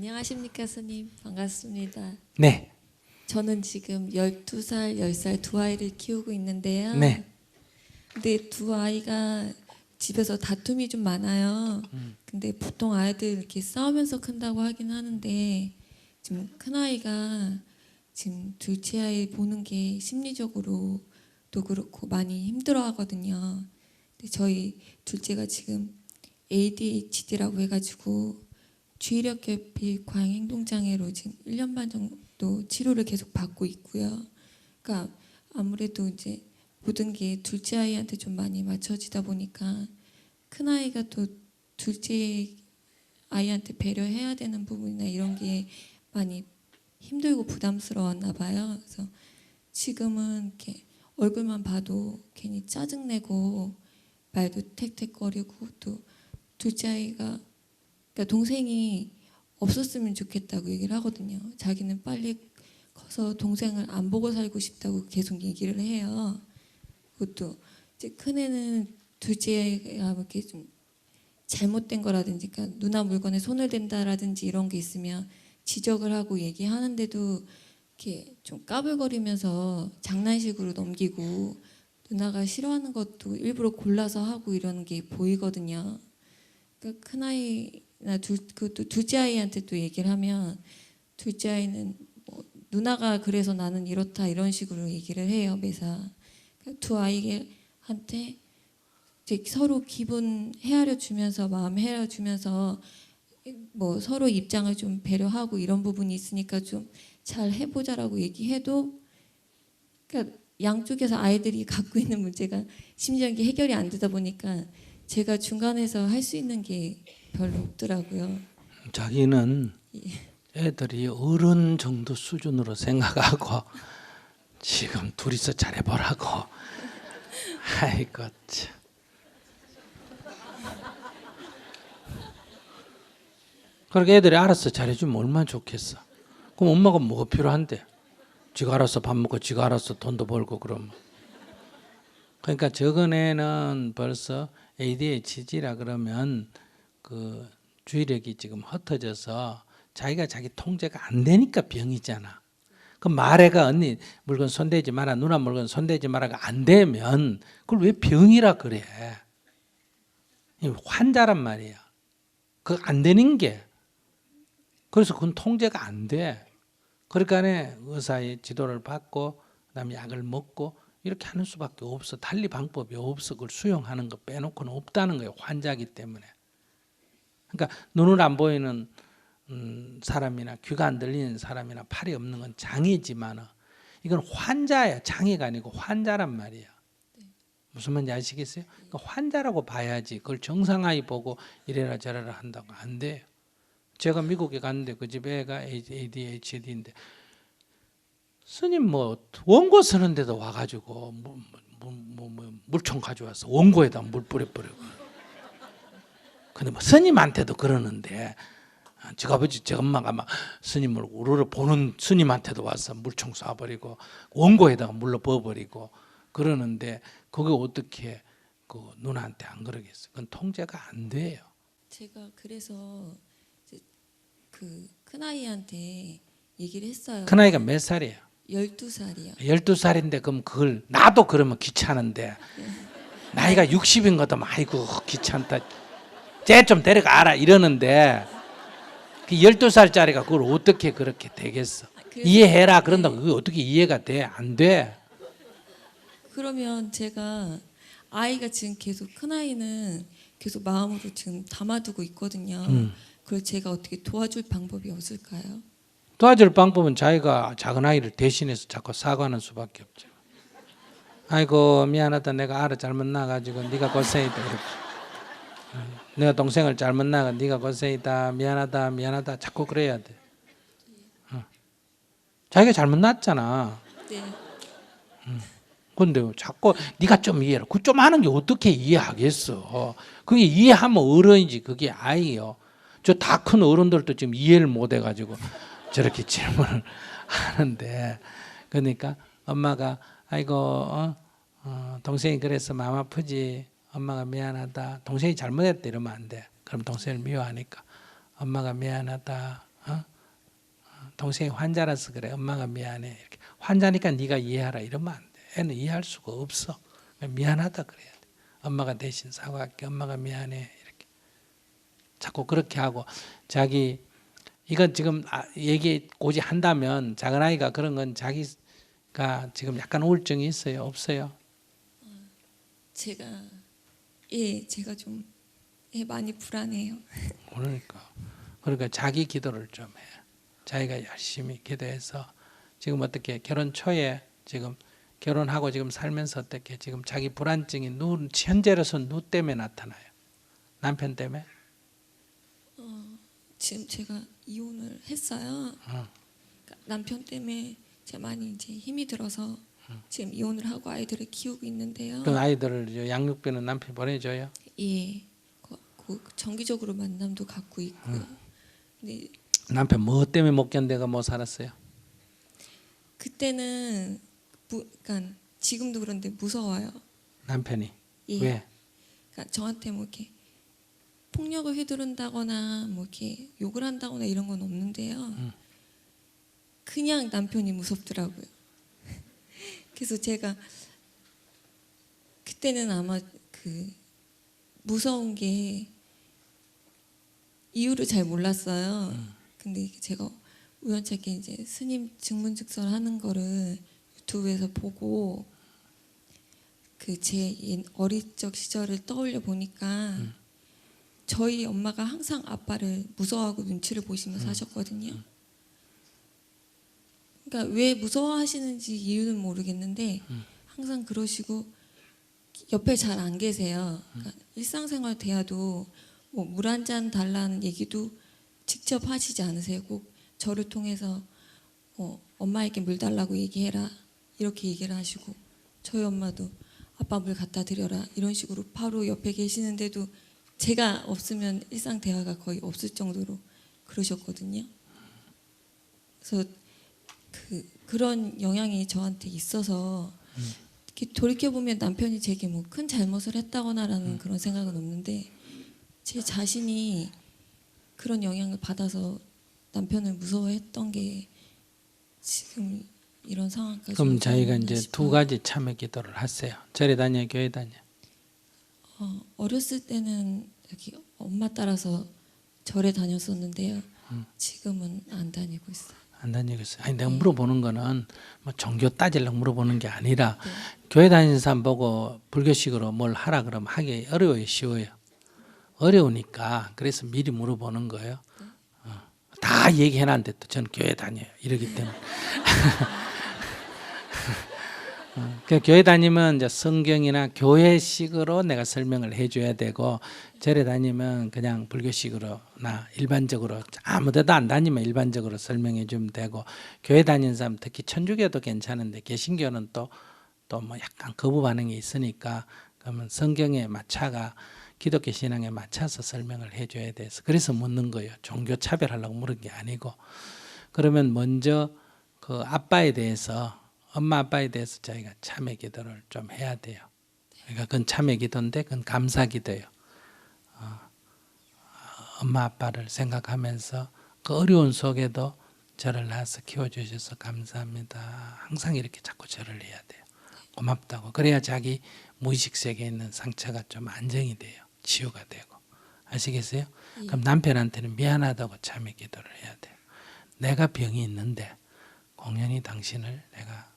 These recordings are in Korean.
안녕하십니까 스님 반갑습니다. 네, 저는 지금 12살, 10살 두 아이를 키우고 있는데요. 네. 근데 두 아이가 집에서 다툼이 좀 많아요. 근데 보통 아이들 이렇게 싸우면서 큰다고 하긴 하는데 지금 큰 아이가 지금 둘째 아이 보는 게 심리적으로도 그렇고 많이 힘들어 하거든요. 근데 저희 둘째가 지금 ADHD라고 해가지고 주의력 결핍 과잉 행동 장애로 지금 1년 반 정도 치료를 계속 받고 있고요. 그러니까 아무래도 이제 모든 게 둘째 아이한테 좀 많이 맞춰지다 보니까 큰 아이가 또 둘째 아이한테 배려해야 되는 부분이나 이런 게 많이 힘들고 부담스러웠나 봐요. 그래서 지금은 이렇게 얼굴만 봐도 괜히 짜증내고 말도 택택거리고 또 둘째 아이가 그러니까 동생이 없었으면 좋겠다고 얘기를 하거든요. 자기는 빨리 커서 동생을 안 보고 살고 싶다고 계속 얘기를 해요. 그것도 이제 큰애는 둘째가 뭐 이렇게 좀 잘못된 거라든지 그러니까 누나 물건에 손을 댄다라든지 이런 게 있으면 지적을 하고 얘기하는데도 이렇게 좀 까불거리면서 장난식으로 넘기고 누나가 싫어하는 것도 일부러 골라서 하고 이러는 게 보이거든요. 그러니까 큰 아이 나둘 그것도 둘째 아이한테 또 얘기를 하면 둘째 아이는 뭐 누나가 그래서 나는 이렇다 이런 식으로 얘기를 해요 매사. 그러니까 두 아이한테 서로 기분 헤아려 주면서 마음 헤아려 주면서 뭐 서로 입장을 좀 배려하고 이런 부분이 있으니까 좀 잘 해보자라고 얘기해도 그러니까 양쪽에서 아이들이 갖고 있는 문제가 심지어 이게 해결이 안 되다 보니까 제가 중간에서 할 수 있는 게 별로 없더라고요. 자기는 예. 애들이 어른 정도 수준으로 생각하고 지금 둘이서 잘해보라고. 아이고 참. 그렇게 애들이 알아서 잘해주면 얼마나 좋겠어. 그럼 엄마가 뭐가 필요한데? 지가 알아서 밥 먹고 지가 알아서 돈도 벌고 그러면. 그러니까 애는 벌써 ADHD라 그러면 그 주의력이 지금 흩어져서 자기가 자기 통제가 안 되니까 병이잖아. 그 말해가 언니 물건 손대지 마라 누나 물건 손대지 마라가 안 되면 그걸 왜 병이라 그래? 이 환자란 말이야. 그 안 되는 게 그래서 그건 통제가 안 돼. 그러니까 의사의 지도를 받고 그다음에 약을 먹고 이렇게 하는 수밖에 없어. 달리 방법이 없어. 그걸 수용하는 거 빼놓고는 없다는 거예요. 환자기 때문에. 그러니까 눈을 안 보이는 음, 사람이나 귀가 안 들리는 사람이나 팔이 없는 건 장애지만 이건 환자야. 장애가 아니고 환자란 말이야. 무슨 말인지 아시겠어요? 그러니까 환자라고 봐야지. 그걸 정상아이 보고 이래라 저래라 한다고 안 돼요. 제가 미국에 갔는데 그 집 애가 ADHD인데 스님 뭐 원고 쓰는데도 와가지고 뭐, 뭐, 뭐, 뭐 물총 가져와서 원고에다 물 뿌려버리고 근데 뭐 스님한테도 그러는데 저 아버지 저 엄마가 막 스님을 우르르 보는 스님한테도 와서 물총 쏴버리고 원고에다가 물로 부어버리고 그러는데 그게 어떻게 그 누나한테 안 그러겠어? 그건 통제가 안 돼요. 제가 그래서 그 큰아이한테 얘기를 했어요. 큰 아이가 몇 살이에요? 12살이요. 12살인데 그럼 그걸 나도 그러면 귀찮은데 나이가 60인 것도 아이고 귀찮다. 쟤 좀 데려가라 이러는데 그 12살짜리가 그걸 어떻게 그렇게 되겠어? 그래서- 이해해라 그런다고 그게 어떻게 이해가 돼? 안 돼. 그러면 제가 아이가 지금 계속 큰 아이는 계속 마음으로 지금 담아두고 있거든요. 음. 그걸 제가 어떻게 도와줄 방법이 없을까요? 도와줄 방법은 자기가 작은 아이를 대신해서 자꾸 사과하는 수밖에 없죠. 아이고 미안하다 내가 알아 잘못 나가지고 네가 고생이다. 음, 내가 동생을 잘못 나가 네가 고생이다 미안하다 미안하다 자꾸 그래야 돼. 어. 자기가 잘못 났잖아. 네. 근데 자꾸 네가 좀 이해라. 그 좀 하는 게 어떻게 이해하겠어? 그게 이해하면 어른이지 그게 아이요. 저 다 큰 어른들도 지금 이해를 못 해가지고 저렇게 질문을 하는데 그러니까 엄마가 아이고 어? 어, 동생이 그래서 마음 아프지. 엄마가 미안하다. 동생이 잘못했다 이러면 안 돼. 그럼 동생을 미워하니까 엄마가 미안하다. 어? 어, 동생이 환자라서 그래. 엄마가 미안해. 이렇게 환자니까 네가 이해하라 이러면 안 돼. 애는 이해할 수가 없어. 미안하다 그래야 돼. 엄마가 대신 사과할게. 엄마가 미안해. 이렇게 자꾸 그렇게 하고 자기 이건 지금 아, 얘기 고지 한다면 작은 아이가 그런 건 자기가 지금 약간 우울증이 있어요. 없어요. 제가 예 제가 좀 예, 많이 불안해요. 그러니까 그러니까 자기 기도를 좀 해. 자기가 열심히 기도해서 지금 어떻게 결혼 초에 지금 결혼하고 지금 살면서 어떻게 지금 자기 불안증이 누 현재로서 누 때문에 나타나요. 남편 때문에. 지금 제가 이혼을 했어요. 어. 그러니까 남편 때문에 제가 많이 이제 힘이 들어서 지금 이혼을 하고 아이들을 키우고 있는데요. 그 아이들을 양육비는 남편 보내줘요. 예, 그, 그 정기적으로 만남도 갖고 있고요. 근데 남편 뭐 때문에 못 견뎌가 못 살았어요. 그때는 무, 그러니까 지금도 그런데 무서워요. 남편이 예. 왜? 그러니까 저한테 뭐 이렇게 폭력을 휘두른다거나 뭐 이렇게 욕을 한다거나 이런 건 없는데요. 그냥 남편이 무섭더라고요. 그래서 제가 그때는 아마 그 무서운 게 이유를 잘 몰랐어요. 근데 이게 제가 우연찮게 이제 스님 증문즉설 하는 거를 유튜브에서 보고 그 제 어릴 적 시절을 떠올려 보니까 저희 엄마가 항상 아빠를 무서워하고 눈치를 보시면서 하셨거든요. 그러니까 왜 무서워하시는지 이유는 모르겠는데 항상 그러시고 옆에 잘 안 계세요. 그러니까 일상생활 대화도 뭐 물 한 잔 달라는 얘기도 직접 하시지 않으세요. 꼭 저를 통해서 어, 엄마에게 물 달라고 얘기해라 이렇게 얘기를 하시고 저희 엄마도 아빠 물 갖다 드려라 이런 식으로 바로 옆에 계시는데도 제가 없으면 일상 대화가 거의 없을 정도로 그러셨거든요. 그래서 그 그런 영향이 저한테 있어서 이렇게 돌이켜 보면 남편이 제게 뭐 큰 잘못을 했다거나라는 그런 생각은 없는데 제 자신이 그런 영향을 받아서 남편을 무서워했던 게 지금 이런 상황까지 그럼 자기가 이제 두 싶어요. 가지 참회 기도를 하세요. 절에 다녀 교회 다녀. 어, 어렸을 때는 여기 엄마 따라서 절에 다녔었는데요. 음. 지금은 안 다니고 있어요. 안 다니고 있어요. 아니 네. 내가 물어보는 거는 뭐 종교 따지려고 물어보는 게 아니라 네. 교회 다니는 사람 보고 불교식으로 뭘 하라 그러면 하기 어려워요, 쉬워요. 어려우니까 그래서 미리 물어보는 거예요. 어. 다 얘기해놨는데 또 저는 교회 다녀요. 이러기 때문에. 어, 그 교회 다니면 이제 성경이나 교회식으로 내가 설명을 해줘야 되고 절에 다니면 그냥 불교식으로나 일반적으로 아무데도 안 다니면 일반적으로 설명해 주면 되고 교회 다니는 사람 특히 천주교도 괜찮은데 개신교는 또 또 뭐 약간 거부 반응이 있으니까 그러면 성경에 맞춰가 기독교 신앙에 맞춰서 설명을 해줘야 돼서 그래서 묻는 거예요. 종교 차별하려고 물은 게 아니고 그러면 먼저 그 아빠에 대해서 엄마 아빠에 대해서 저희가 참회 기도를 좀 해야 돼요. 그러니까 그건 참회 기도인데 그건 감사 기도예요. 어, 엄마 아빠를 생각하면서 그 어려운 속에도 저를 낳아서 키워주셔서 감사합니다. 항상 이렇게 자꾸 절을 해야 돼요. 고맙다고. 그래야 자기 무의식 세계에 있는 상처가 좀 안정이 돼요. 치유가 되고. 아시겠어요? 그럼 남편한테는 미안하다고 참회 기도를 해야 돼요. 내가 병이 있는데 공연히 당신을 내가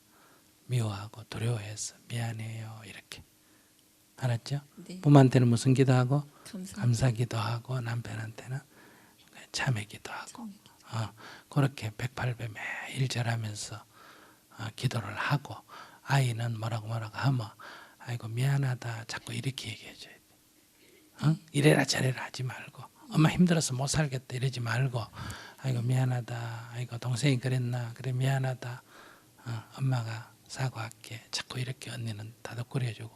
미워하고 두려워해서 미안해요. 이렇게. 알았죠? 네, 부모한테는 무슨 기도하고 감사. 감사 기도하고 남편한테는 참회 기도하고 어, 그렇게 108배 매일 절하면서 어, 기도를 하고 아이는 뭐라고 뭐라고 하면 아이고 미안하다 자꾸 이렇게 얘기해 줘야 돼. 어? 이래라 저래라 하지 말고 엄마 힘들어서 못 살겠다 이러지 말고 아이고 미안하다 아이고 동생이 그랬나 그래 미안하다 어, 엄마가 사과할게 자꾸 이렇게 언니는 다독거려주고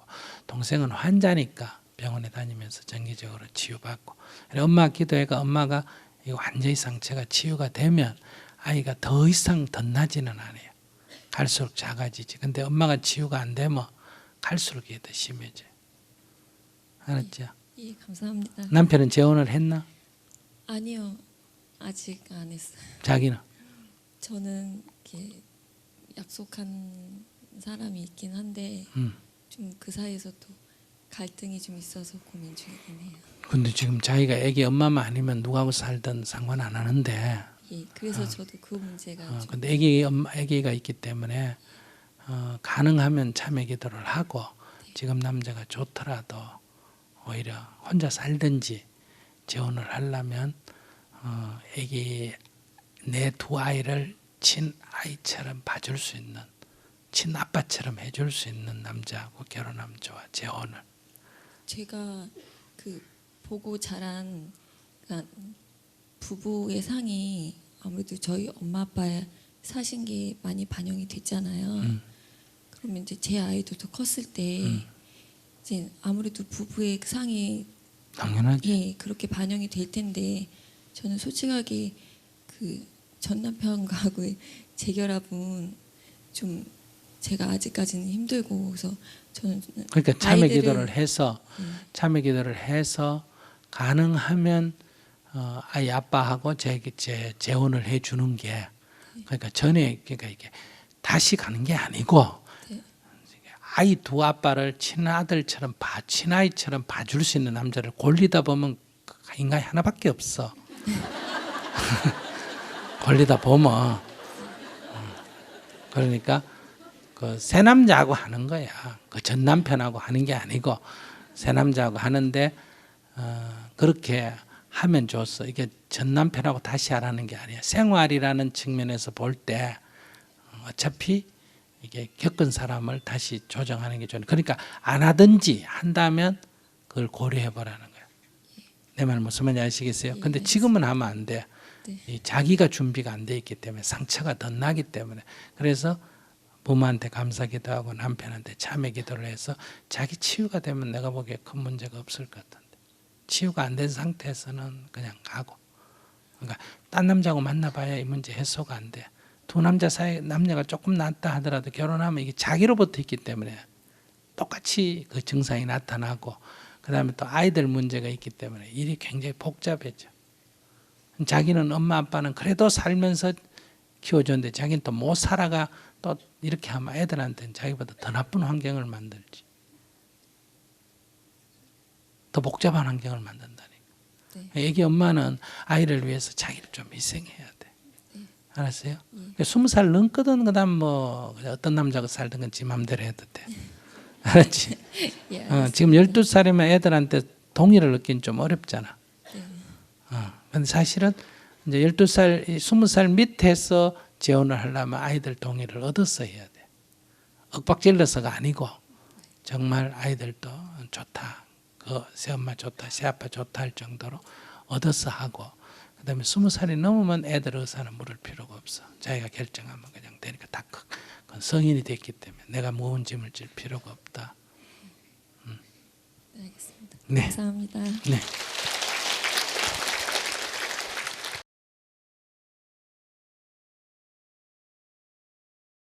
동생은 환자니까 병원에 다니면서 정기적으로 치유받고 엄마 기도해가 엄마가 이 완전히 상처가 치유가 되면 아이가 더 이상 덧나지는 않아요 갈수록 작아지지 근데 엄마가 치유가 안 되면 갈수록 이게 더 심해져요 알았죠? 예, 감사합니다. 남편은 재혼을 했나? 아니요, 아직 안 했어요. 자기는 저는 이렇게 약속한 사람이 있긴 한데 음. 좀 그 사이에서 또 갈등이 좀 있어서 고민 중이긴 해요. 근데 지금 자기가 애기 엄마만 아니면 누구하고 살든 상관 안 하는데 예, 그래서 저도 그 문제가 어, 좀 근데 애기 엄마 애기가 있기 때문에 어, 가능하면 참여 기도를 하고 지금 남자가 좋더라도 오히려 혼자 살든지 재혼을 하려면 어, 애기 내 두 아이를 친 아이처럼 봐줄 수 있는 친 아빠처럼 해줄 수 있는 남자하고 결혼하면 좋아 재혼을 제가 그 보고 자란 그러니까 부부의 상이 아무래도 저희 엄마 아빠 사신 게 많이 반영이 됐잖아요. 음. 그러면 이제 제 아이도 더 컸을 때 음. 이제 아무래도 부부의 상이 당연하지 예 그렇게 반영이 될 텐데 저는 솔직하게 그 전 남편과의 재결합은 좀 제가 아직까지는 힘들고 그래서 저는 그러니까 아이들을- 기도를 해서 음, 참여 기도를 해서 가능하면 어, 아이 아빠하고 재, 재, 재혼을 해 주는 게 그러니까 전에 그러니까 이게 다시 가는 게 아니고 네. 아이 두 아빠를 친아들처럼 봐 친아이처럼 봐줄 수 있는 남자를 골리다 보면 그 인간이 하나밖에 없어. 골리다 보면 음. 그러니까 그 새 남자하고 하는 거야. 그 전 남편하고 하는 게 아니고 새 남자하고 하는데 어, 그렇게 하면 좋았어. 이게 전 남편하고 다시 하라는 게 아니야. 생활이라는 측면에서 볼 때 어차피 이게 겪은 사람을 다시 조정하는 게 좋은. 그러니까 안 하든지 한다면 그걸 고려해 보라는 거야. 내 말 무슨 말인지 아시겠어요? 예, 근데 지금은 하면 안 돼. 네. 이 자기가 준비가 안 돼 있기 때문에 상처가 더 나기 때문에 그래서 부모한테 감사 기도 하고 남편한테 참회 기도를 해서 자기 치유가 되면 내가 보기에 큰 문제가 없을 것 같은데 치유가 안 된 상태에서는 그냥 가고 그러니까 딴 남자하고 만나봐야 이 문제 해소가 안 돼. 두 남자 사이 남녀가 조금 낫다 하더라도 결혼하면 이게 자기로부터 있기 때문에 똑같이 그 증상이 나타나고 그다음에 또 아이들 문제가 있기 때문에 일이 굉장히 복잡해져. 자기는 엄마 아빠는 그래도 살면서 키워줬는데 자기는 또 못 살아가 또 이렇게 하면 애들한테는 자기보다 더 나쁜 환경을 만들지. 더 복잡한 환경을 만든다니까. 네. 애기 엄마는 아이를 위해서 자기를 좀 희생해야 돼. 알았어요? 예. 그러니까 스무 살 넘거든 그다음 뭐 어떤 남자가 살든 건지 맘대로 해도 돼. 알았지? 예, 어, 지금 12살이면 애들한테 동의를 얻긴 좀 어렵잖아. 네. 어, 근데 사실은 이제 12살, 20살 밑에서 재혼을 하려면 아이들 동의를 얻어서 해야 돼. 윽박질러서가 아니고 정말 아이들도 좋다. 그 새엄마 좋다, 새아빠 좋다 할 정도로 얻어서 하고 그 다음에 20살이 넘으면 애들 의사는 물을 필요가 없어. 자기가 결정하면 그냥 되니까 다 크- 그건 성인이 됐기 때문에 내가 무거운 짐을 질 필요가 없다. 알겠습니다. 네. 감사합니다. 네.